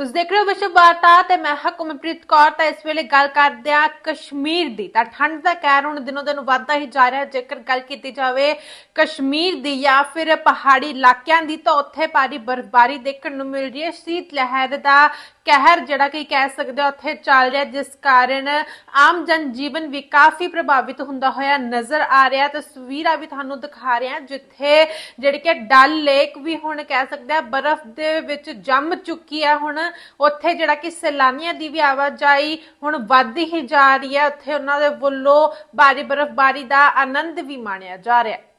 ਤੁਸੀਂ ਦੇਖ ਰਹੇ ਹੋ ਵਿਸ਼ਵ ਵਾਰਤਾ ਤੇ ਮੈਂ ਹਾਂ ਕੁਮਨਪ੍ਰੀਤ ਕੌਰ, ਤਾਂ ਇਸ ਵੇਲੇ ਗੱਲ ਕਰਦੇ ਆ ਕਸ਼ਮੀਰ ਦੀ। ਤਾਂ ਠੰਡ ਦਾ ਕਹਿਰ ਹੁਣ ਦਿਨੋ ਦਿਨ ਵੱਧਦਾ ਹੀ ਜਾ ਰਿਹਾ। ਜੇਕਰ ਗੱਲ ਕੀਤੀ ਜਾਵੇ ਕਸ਼ਮੀਰ ਦੀ ਜਾਂ ਫਿਰ ਪਹਾੜੀ ਇਲਾਕਿਆਂ ਦੀ, ਤਾਂ ਉੱਥੇ ਭਾਰੀ ਬਰਫ਼ਬਾਰੀ ਦੇਖਣ ਨੂੰ ਮਿਲ ਰਹੀ ਹੈ। ਸੀਤ ਲਹਿਰ ਦਾ ਕਹਿਰ ਜਿਹੜਾ ਕਿ ਕਹਿ ਸਕਦੇ ਹੋ ਉੱਥੇ ਚੱਲ ਰਿਹਾ ਜਿਸ ਕਾਰਨ ਆਮ ਜਨ ਜੀਵਨ ਵੀ ਕਾਫੀ ਪ੍ਰਭਾਵਿਤ ਹੁੰਦਾ ਹੋਇਆ ਨਜ਼ਰ ਆ ਰਿਹਾ ਤਸਵੀਰਾਂ ਵੀ ਤੁਹਾਨੂੰ ਦਿਖਾ ਰਹੇ ਹਾਂ, ਜਿੱਥੇ ਜਿਹੜੀ ਕਿ ਡਲ ਲੇਕ ਵੀ ਹੁਣ ਕਹਿ ਸਕਦੇ ਆ ਬਰਫ਼ ਦੇ ਵਿੱਚ ਜੰਮ ਚੁੱਕੀ ਹੈ। ਹੁਣ ਉੱਥੇ ਜਿਹੜਾ ਕਿ ਸੈਲਾਨੀਆਂ ਦੀ ਵੀ ਆਵਾਜਾਈ ਹੁਣ ਵੱਧਦੀ ਹੀ ਜਾ ਰਹੀ ਹੈ। ਉੱਥੇ ਉਹਨਾਂ ਦੇ ਵੱਲੋਂ ਭਾਰੀ ਬਰਫ਼ਬਾਰੀ ਦਾ ਆਨੰਦ ਵੀ ਮਾਣਿਆ ਜਾ ਰਿਹਾ ਹੈ।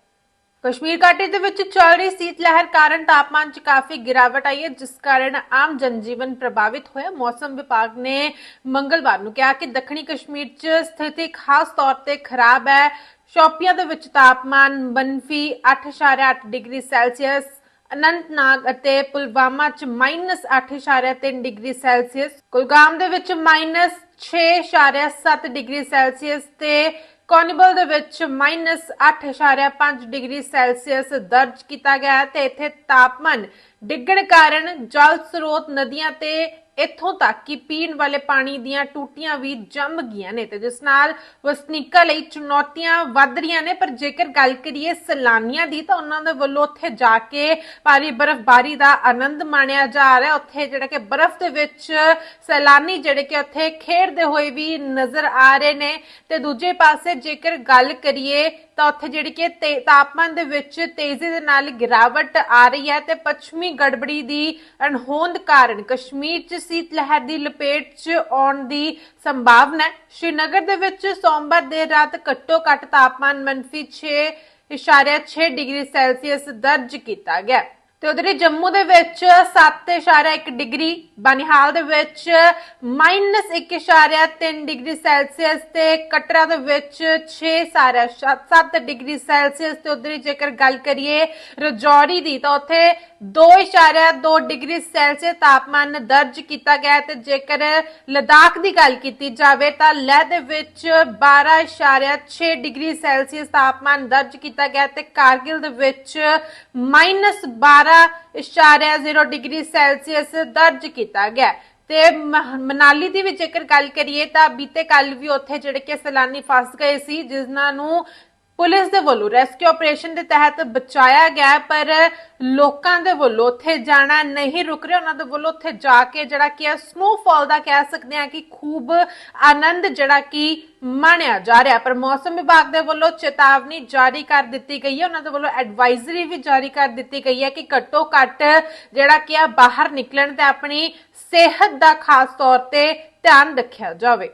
ਕਸ਼ਮੀਰ ਘਾਟੀ ਦੇ ਵਿੱਚ ਚੱਲ ਰਹੀ ਸੀਤ ਲਹਿਰ ਕਾਰਨ ਤਾਪਮਾਨ 'ਚ ਕਾਫੀ ਗਿਰਾਵਟ ਆਈ ਹੈ, ਜਿਸ ਕਾਰਨ ਆਮ ਜਨਜੀਵਨ ਪ੍ਰਭਾਵਿਤ ਹੋਇਆ। ਮੌਸਮ ਵਿਭਾਗ ਨੇ ਮੰਗਲਵਾਰ ਨੂੰ ਕਿਹਾ ਕਿ ਦੱਖਣੀ ਕਸ਼ਮੀਰ 'ਚ ਸਥਿਤੀ ਖਾਸ ਤੌਰ ਤੇ ਖਰਾਬ ਹੈ। ਸ਼ੋਪੀਆਂ ਦੇ ਵਿੱਚ ਤਾਪਮਾਨ ਮੰਫੀ 8.8 ਡਿਗਰੀ ਸੈਲਸੀਅਸ, ਅਨੰਤਨਾਗ ਅਤੇ ਪੁਲਵਾਮਾ 'ਚ -8.3 ਡਿਗਰੀ ਸੈਲਸੀਅਸ, ਕੁਲਗਾਮ ਦੇ ਵਿੱਚ -6.7 ਡਿਗਰੀ ਸੈਲਸੀਅਸ ਤੇ ਕੋਨੀਬਲ ਦੇ ਵਿੱਚ -8.5 ਡਿਗਰੀ ਸੈਲਸੀਅਸ ਦਰਜ ਕੀਤਾ ਗਿਆ ਹੈ ਤੇ ਇੱਥੇ ਤਾਪਮਾਨ ਡਿੱਗਣ ਕਾਰਨ ਜਲ ਸਰੋਤ ਨਦੀਆਂ ਤੇ ਇੱਥੋਂ ਤੱਕ ਕਿ ਪੀਣ ਵਾਲੇ ਪਾਣੀ ਦੀਆਂ ਟੂਟੀਆਂ ਵੀ ਜੰਮ ਗਈਆਂ ਨੇ ਤੇ ਜਿਸ ਨਾਲ ਵਸਨੀਕਾਂ ਲਈ ਚੁਣੌਤੀਆਂ ਵੱਧ ਰਹੀਆਂ ਨੇ। ਪਰ ਜੇਕਰ ਗੱਲ ਕਰੀਏ ਸੈਲਾਨੀਆਂ ਦੀ, ਤਾਂ ਉਹਨਾਂ ਦੇ ਵੱਲੋਂ ਉੱਥੇ ਜਾ ਕੇ ਭਾਰੀ ਬਰਫ਼ਬਾਰੀ ਦਾ ਆਨੰਦ ਮਾਣਿਆ ਜਾ ਰਿਹਾ ਉੱਥੇ ਜਿਹੜਾ ਕਿ ਬਰਫ਼ ਦੇ ਵਿੱਚ ਸੈਲਾਨੀ ਜਿਹੜੇ ਕਿ ਉੱਥੇ ਖੇਡਦੇ ਹੋਏ ਵੀ ਨਜ਼ਰ ਆ ਰਹੇ ਨੇ। ਤੇ ਦੂਜੇ ਪਾਸੇ ਜੇਕਰ ਗੱਲ ਕਰੀਏ, ਤਾਂ ਉੱਥੇ ਜਿਹੜੀ ਕਿ ਤੇ- ਤਾਪਮਾਨ ਦੇ ਵਿੱਚ ਤੇਜ਼ੀ ਦੇ ਨਾਲ ਗਿਰਾਵਟ ਆ ਰਹੀ ਹੈ ਤੇ ਪੱਛਮੀ ਗੜਬੜੀ ਦੀ ਅਣਹੋਂਦ ਕਾਰਨ ਕਸ਼ਮੀਰ 'ਚ ਸੀਤ ਲਹਿਰ ਦੀ ਲਪੇਟ 'ਚ ਆਉਣ ਦੀ ਸੰਭਾਵਨਾ ਹੈ। ਸ਼੍ਰੀਨਗਰ ਦੇ ਵਿੱਚ ਸੋਮਵਾਰ ਦੇਰ ਰਾਤ ਘੱਟੋ ਘੱਟ ਤਾਪਮਾਨ ਮੰਫੀ 6.6 ਡਿਗਰੀ ਸੈਲਸੀਅਸ ਦਰਜ ਕੀਤਾ ਗਿਆ। ਤੇ ਉਧਰ ਜੰਮੂ ਦੇ ਵਿੱਚ 7.1 ਡਿਗਰੀ, ਬਨਿਹਾਲ ਦੇ ਵਿੱਚ -1.3 ਡਿਗਰੀ ਸੈਲਸੀਅਸ ਤੇ ਕਟਰਾ ਦੇ ਵਿੱਚ 6.7 ਡਿਗਰੀ ਸੈਲਸੀਅਸ ਤੇ ਉਧਰ ਜੇਕਰ ਗੱਲ ਕਰੀਏ ਰਜੌਰੀ ਦੀ, ਤਾਂ ਉੱਥੇ 2.2 ਡਿਗਰੀ ਸੈਲਸੀਅਸ ਤਾਪਮਾਨ ਦਰਜ ਕੀਤਾ ਗਿਆ ਹੈ ਤੇ ਜੇਕਰ ਲਦਾਖ ਦੀ ਗੱਲ ਕੀਤੀ ਜਾਵੇ ਤਾਂ ਲਹਿ ਦੇ ਵਿੱਚ 12.6 ਡਿਗਰੀ ਸੈਲਸੀਅਸ ਤਾਪਮਾਨ ਦਰਜ ਕੀਤਾ ਗਿਆ ਹੈ ਤੇ ਕਾਰਗਿਲ ਦੇ ਵਿੱਚ -12.0 ਡਿਗਰੀ ਸੈਲਸੀਅਸ ਦਰਜ ਕੀਤਾ ਗਿਆ ਤੇ ਮਨਾਲੀ ਦੀ ਵੀ ਜੇਕਰ ਗੱਲ ਕਰੀਏ ਤਾਂ ਬੀਤੇ ਕੱਲ ਵੀ ਉੱਥੇ ਜਿਹੜੇ ਕਿ ਸੈਲਾਨੀ ਫਸ ਗਏ ਸੀ, ਜਿਨ੍ਹਾਂ ਨੂੰ ਪੁਲਿਸ ਦੇ ਵੱਲੋਂ ਰੈਸਕਿਊ ਆਪਰੇਸ਼ਨ ਦੇ ਤਹਿਤ ਬਚਾਇਆ ਗਿਆ ਪਰ ਲੋਕਾਂ ਦੇ ਵੱਲੋਂ ਉੱਥੇ ਜਾਣਾ ਨਹੀਂ ਰੁਕ ਰਿਹਾ। ਉਹਨਾਂ ਦੇ ਵੱਲੋਂ ਉੱਥੇ ਜਾ ਕੇ ਜਿਹੜਾ ਕਿ ਹੈ ਸਨੋਫਾਲ ਦਾ ਕਹਿ ਸਕਦੇ ਹਾਂ ਕਿ ਖੂਬ ਆਨੰਦ ਜਿਹੜਾ ਕਿ ਮਾਣਿਆ ਜਾ ਰਿਹਾ। ਪਰ ਮੌਸਮ ਵਿਭਾਗ ਦੇ ਵੱਲੋਂ ਚੇਤਾਵਨੀ ਜਾਰੀ ਕਰ ਦਿੱਤੀ ਗਈ ਹੈ। ਉਹਨਾਂ ਦੇ ਵੱਲੋਂ ਐਡਵਾਈਜ਼ਰੀ ਵੀ ਜਾਰੀ ਕਰ ਦਿੱਤੀ ਗਈ ਹੈ ਕਿ ਘੱਟੋ ਘੱਟ ਜਿਹੜਾ ਕਿ ਆ ਬਾਹਰ ਨਿਕਲਣ ਤੇ ਆਪਣੀ ਸਿਹਤ ਦਾ ਖਾਸ ਤੌਰ ਤੇ ਧਿਆਨ ਰੱਖਿਆ ਜਾਵੇ।